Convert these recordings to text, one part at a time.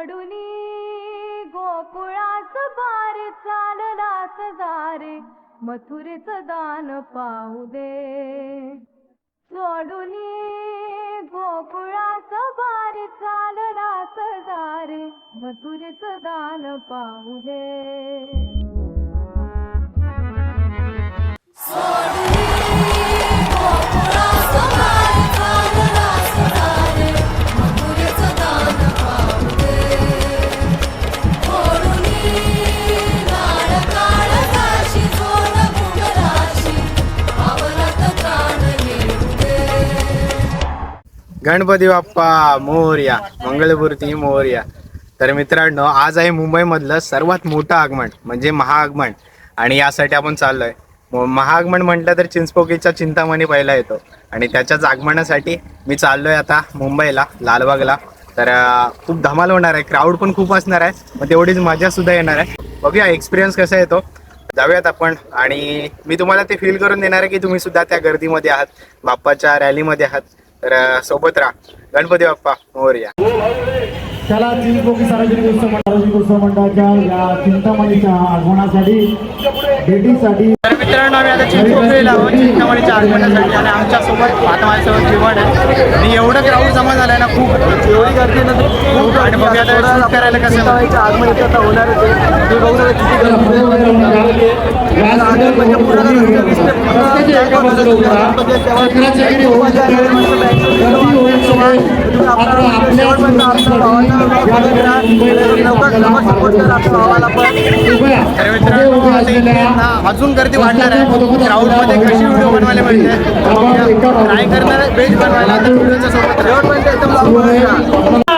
सोडुनी गोकुळास बार चाललास दारे. मथुरेच दान पाहू दे. सोडुनी गोकुळास बार चाललास दारे. मथुरेच दान पाहू दे. गणपती बाप्पा मोर्या मंगलमूर्ती मोर्या. तर मित्रांनो आज आहे मुंबईमधलं सर्वात मोठं आगमन म्हणजे महाआगमन. आणि यासाठी आपण चाललोय. महाआगमन म्हटलं तर चिंचपोकीचा चिंतामणी पहिला येतो. आणि त्याच्याच आगमनासाठी मी चाललोय आता मुंबईला लालबागला. तर खूप धमाल होणार आहे. क्राऊड पण खूप असणार आहे. मग तेवढीच मजा सुद्धा येणार आहे. बघूया एक्सपिरियन्स कसा येतो. जाऊयात आपण. आणि मी तुम्हाला ते फील करून देणार आहे की तुम्ही सुद्धा त्या गर्दीमध्ये आहात बाप्पाच्या रॅलीमध्ये आहात. तर सोबत राहा. गणपती बाप्पा मोरया त्याला चिंचपोकी सार्वजनिक उत्सव सार्वजनिक उत्सव मंडळाच्या या चिंतामणीच्या आगमनासाठी भेटीसाठी मित्रांनो आम्ही आता चिंचपोकळीला आहोत. चिंतामणीच्या आगमनासाठी आणि आमच्यासोबत आता माझ्यासोबत जीवन आहे. आणि एवढं क्राऊड जमा झालाय ना खूप एवढी गर्दी ना खूप आणि बघूया आता shoot करायला कसं आगमन तर मित्रांनो अजून गर्दी वाढणार आहे. क्राऊडमध्ये कशी व्हिडिओ बनवायला पाहिजे ट्राय करणार आहे बेस्ट बनवायला आता व्हिडिओच्या सोबत तर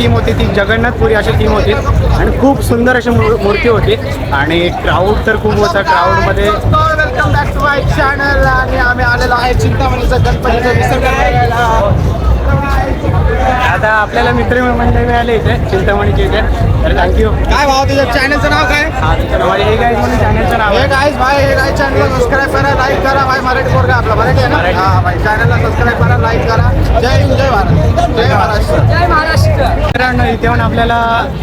टीम होती ती. जगन्नाथपुरी अशी टीम होती. आणि खूप सुंदर अशी मूर- मूर्ती होती. आणि क्राऊड तर खूप होता. क्राऊडमध्ये आणि आम्ही आलेलो आहे चिंतामणीचा गणपतीचा विसर्जन आता आपल्याला मित्र मंडळी मिळाले इथे चिंतामणीचे इथे. तर थँक्यू काय भाव तुझ्या चॅनलचं नाव काय? हे काय म्हणून चॅनलचं नाव हे आहे? गाईज भाई हे चॅनलला सबस्क्राईब करा लाईक करा. भाई मराठी पोरगा आपला मराठी आहे. ना? हा भाई चॅनलला सबस्क्राईब करा लाईक करा. जय हिंद जय भारत. जय महाराष्ट्र. मित्रांनो इथे येऊन आपल्याला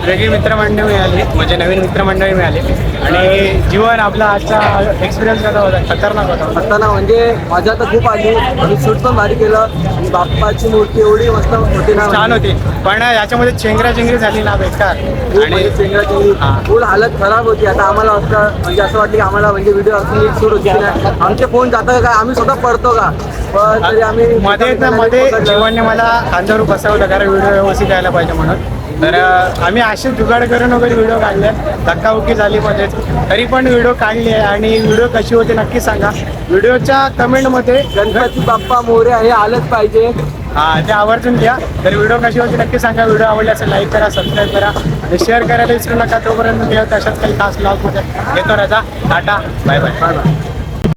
वेगळी मित्रमंडळी मिळाली. म्हणजे नवीन मित्रमंडळी मिळाली. आणि जीवन आपला आजचा एक्सपिरियन्स कसा होता? खतरनाक होता. असताना म्हणजे मजा तर खूप आली. आणि शूट पण भारी केलं. आणि बाप्पाची मूर्ती एवढी मस्त होती ना. छान होती. पण याच्यामध्ये चेंगरा चेंगरी झाली ना बेकार. आणि म्हणजे चेंगराचेंगरी. हा. फुल हालत खराब होती. आता आम्हाला वाटतं म्हणजे असं वाटतं की आम्हाला म्हणजे व्हिडिओ असली शूट होती नाही आमचे फोन जातं का आम्ही स्वतः पडतो का? पण तरी आम्ही मध्ये मध्ये जीवनने मला खांद्यावर बसवलं कारण व्हिडिओ व्यवस्थित यायला पाहिजे म्हणून. तर आम्ही असे जुगाड करून वगैरे व्हिडिओ काढले. धक्काबुक्की झाली मध्येच. तरी पण व्हिडिओ काढली आहे आणि व्हिडिओ कशी होती नक्की सांगा. व्हिडिओच्या कमेंटमध्ये गणपती बाप्पा मोरे हे आलंच पाहिजे. हा ते आवर्जून घ्या. तर व्हिडिओ कशी होती नक्की सांगा. व्हिडिओ आवडला असेल लाईक करा सबस्क्राईब करा आणि शेअर करायला विसरू नका. तोपर्यंत मी तशाच काही खास ब्लॉगमध्ये येतो राजा. Tata. Bye bye bye bye